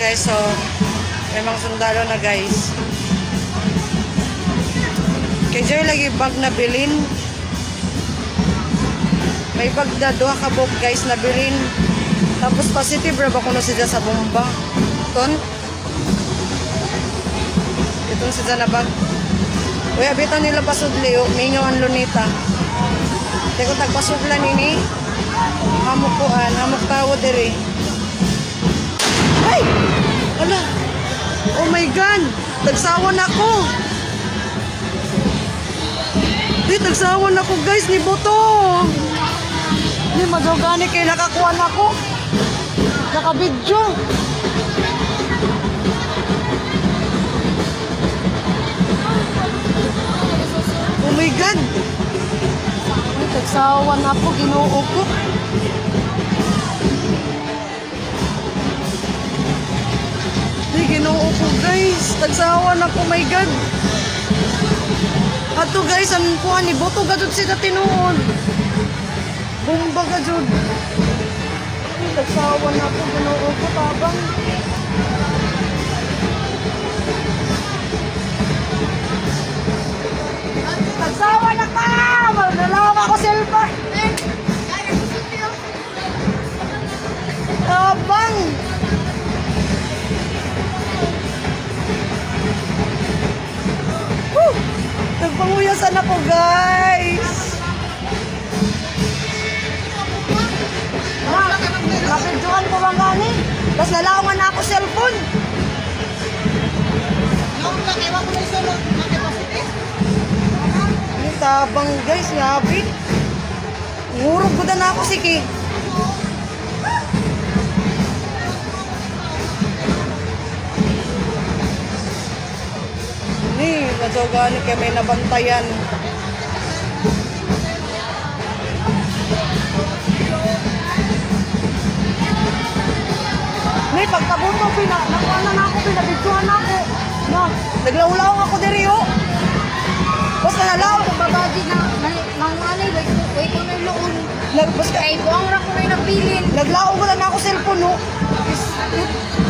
guys, so may mga sundalo na guys. Kay Joy lagi bag na bilin. May bag na duha ka bog guys na bilin. Tapos positive ra ba kuno siya sa bomba. Ton. Itong siya na bag. Uy, abitan nila pasudli. Mingaw ang lunita. Teko tagpasudlan ini. Hamok kuan, hamok tawo diri. Ay! Ala! Oh my God! Tagsawan ako! Di, tagsawan ako guys ni Boto! Di, madugani kay nakakuha na ako. Nakabidyo. Oh my God! Ay, tagsawan ako, ginoo ko. Guys. Tagsawan ako, my God. Ato guys, ang kuha ni Boto gadod sila tinuod. Bomba gadod. Ay, Tagsawan ako, ginoo ko, tabang. Nagpanguyasan ako, guys! Ma, napidyohan ko lang gani. Tapos nalawangan na ako cellphone. Ang tabang, guys, ngabi. Ngurog ko na ako, sige. Ni, nadogani kay may nabantayan. Ni, pagkabuto, pina, nakuha na ako, pinabidsuhan na ako. Na, naglawlaw ako diri, oh. Basta nalaw. Babadi na, loon. Nag, basta, Kaya buwang ra ko na nabilin. naglaw ko lang ako cellphone, oh.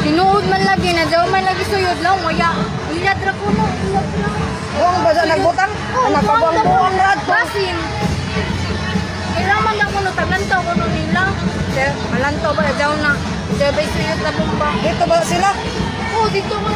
Tinuod man lagi na, daw man lagi suyod lang, maya. Ilad ra ko no. Huwag ba dyan nagbutang? Anak ka buwang buwang rad po. Basin. Kailangan na ko no, taglantaw ko no nila. Kaya, malantaw ba, daw na. Ba'y suyod na bomba. Dito ba sila? Oh, dito ko